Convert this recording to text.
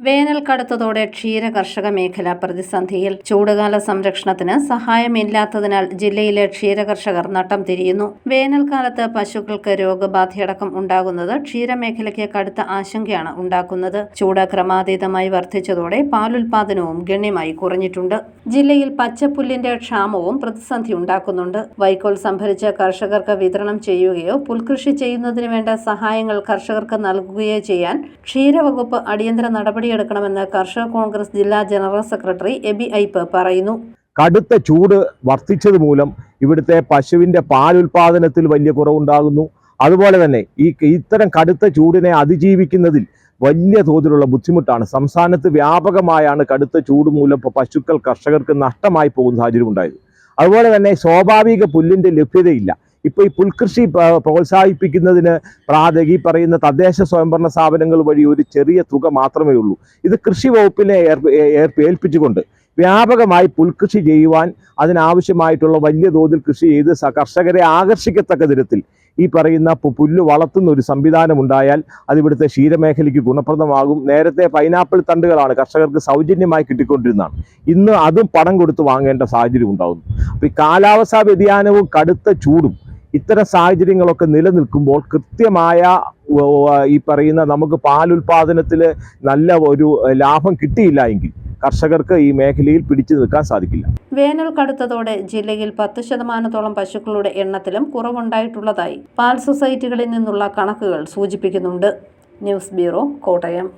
വേനൽ കടുത്തതോടെ ക്ഷീര കർഷക മേഖല പ്രതിസന്ധിയിൽ ചൂടുകാല സംരക്ഷണത്തിന് സഹായമില്ലാത്തതിനാൽ ജില്ലയിലെ ക്ഷീര കർഷകർ നട്ടം തിരിയുന്നു. വേനൽക്കാലത്ത് പശുക്കൾക്ക് രോഗബാധയടക്കം ഉണ്ടാകുന്നത് ക്ഷീരമേഖലയ്ക്ക് കടുത്ത ആശങ്കയാണ് ഉണ്ടാക്കുന്നത്. ചൂട് ക്രമാതീതമായി വർദ്ധിച്ചതോടെ പാലുൽപാദനവും ഗണ്യമായി കുറഞ്ഞിട്ടുണ്ട്. ജില്ലയിൽ പച്ചപ്പുല്ലിന്റെ ക്ഷാമവും പ്രതിസന്ധി ഉണ്ടാക്കുന്നുണ്ട്. വൈക്കോൽ സംഭരിച്ച കർഷകർക്ക് വിതരണം ചെയ്യുകയോ പുൽകൃഷി ചെയ്യുന്നതിന് വേണ്ട സഹായങ്ങൾ കർഷകർക്ക് നൽകുകയോ ചെയ്യാൻ ക്ഷീരവകുപ്പ് അടിയന്തര നടപടിയെടുക്കണമെന്ന് കർഷക കോൺഗ്രസ് ജില്ലാ ജനറൽ സെക്രട്ടറി എബി ഐപ്പ് പറയുന്നു. കടുത്ത ചൂട് വർദ്ധിച്ചത് മൂലം ഇവിടുത്തെ പശുവിന്റെ പാലുൽപാദനത്തിൽ വലിയ കുറവുണ്ടാകുന്നു. അതുപോലെ തന്നെ ഈ ഇത്തരം കടുത്ത ചൂടിനെ അതിജീവിക്കുന്നതിൽ വലിയ തോതിലുള്ള ബുദ്ധിമുട്ടാണ്. സംസ്ഥാനത്ത് വ്യാപകമായാണ് കടുത്ത ചൂട് മൂലം പശുക്കൾ കർഷകർക്ക് നഷ്ടമായി പോകുന്ന സാഹചര്യം ഉണ്ടായത്. അതുപോലെ തന്നെ സ്വാഭാവിക പുല്ലിന്റെ ലഭ്യതയില്ല. ഇപ്പോൾ ഈ പുൽകൃഷി പ്ര- പ്രോത്സാഹിപ്പിക്കുന്നതിന് പ്രാഥമിക പറയുന്ന തദ്ദേശ സ്വയംഭരണ സ്ഥാപനങ്ങൾ വഴി ഒരു ചെറിയ തുക മാത്രമേ ഉള്ളൂ. ഇത് കൃഷി വകുപ്പിനെ ഏൽപ്പിച്ചുകൊണ്ട് വ്യാപകമായി പുൽകൃഷി ചെയ്യുവാൻ അതിനാവശ്യമായിട്ടുള്ള വലിയ തോതിൽ കൃഷി ചെയ്ത് കർഷകരെ ആകർഷിക്കത്തക്ക തരത്തിൽ ഈ പറയുന്ന പുല്ല് വളർത്തുന്ന ഒരു സംവിധാനം ഉണ്ടായാൽ അത് ഇവിടുത്തെ ക്ഷീരമേഖലയ്ക്ക് ഗുണപ്രദമാകും. നേരത്തെ പൈനാപ്പിൾ തണ്ടുകളാണ് കർഷകർക്ക് സൗജന്യമായി കിട്ടിക്കൊണ്ടിരുന്നതാണ്. ഇന്ന് അതും പണം കൊടുത്ത് വാങ്ങേണ്ട സാഹചര്യം ഉണ്ടാകുന്നു അപ്പോൾ ഈ കാലാവസ്ഥാ വ്യതിയാനവും കടുത്ത ചൂടും ഇത്തരം സാഹചര്യങ്ങളൊക്കെ നിലനിൽക്കുമ്പോൾ കൃത്യമായ ഈ പറയുന്ന നമുക്ക് പാലുൽപാദനത്തിൽ നല്ല ഒരു ലാഭം കിട്ടിയില്ല എങ്കിൽ കർഷകർക്ക് ഈ മേഖലയിൽ പിടിച്ചു നിൽക്കാൻ സാധിക്കില്ല. വേനൽ കടുത്തതോടെ ജില്ലയിൽ പത്ത് ശതമാനത്തോളം പശുക്കളുടെ എണ്ണത്തിലും കുറവുണ്ടായിട്ടുള്ളതായി പാൽ സൊസൈറ്റികളിൽ നിന്നുള്ള കണക്കുകൾ സൂചിപ്പിക്കുന്നുണ്ട്. News bureau Kottayam.